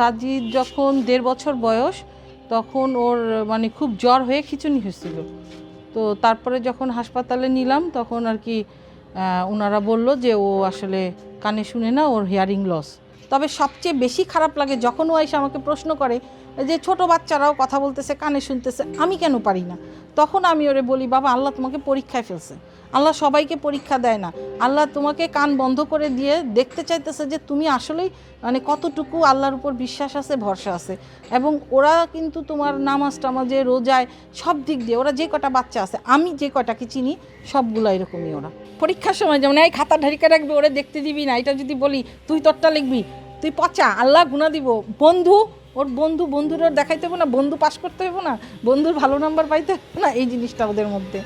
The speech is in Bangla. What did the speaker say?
তাজিদ যখন দেড় বছর বয়স, তখন ওর মানে খুব জ্বর হয়ে খিচুনি হয়েছিল। তো তারপরে যখন হাসপাতালে নিলাম, তখন আর কি ওনারা বলল যে, ও আসলে কানে শুনে না, ওর হিয়ারিং লস তবে সবচেয়ে বেশি খারাপ লাগে যখন ও এসে আমাকে প্রশ্ন করে যে, ছোট বাচ্চারাও কথা বলতেছে, কানে শুনতেছে, আমি কেন পারি না? তখন আমি ওরে বলি, বাবা, আল্লাহ তোমাকে পরীক্ষায় ফেলছে। আল্লাহ সবাইকে পরীক্ষা দেয় না। আল্লাহ তোমাকে কান বন্ধ করে দিয়ে দেখতে চাইতেছে যে তুমি আসলেই মানে কতটুকু আল্লাহর উপর বিশ্বাস আছে, ভরসা আছে। এবং ওরা কিন্তু তোমার নামাজ টামাজে, রোজায় সব দিক দিয়ে ওরা যে কটা বাচ্চা আছে, আমি যে কটাকে চিনি, সবগুলো এরকমই ওরা। পরীক্ষার সময় যেমন, এই খাতা ঢারিকা রাখবি, ওরা দেখতে দিবি না, এটা যদি বলি, তুই তোরটা লিখবি, তুই পচা, আল্লাহ গুণা দিব। বন্ধু, ওর বন্ধু বন্ধুর ওর দেখাইতে হবে না, বন্ধু পাশ করতে হবে না, বন্ধুর ভালো নাম্বার পাইতে হবে না, এই জিনিসটা ওদের মধ্যে।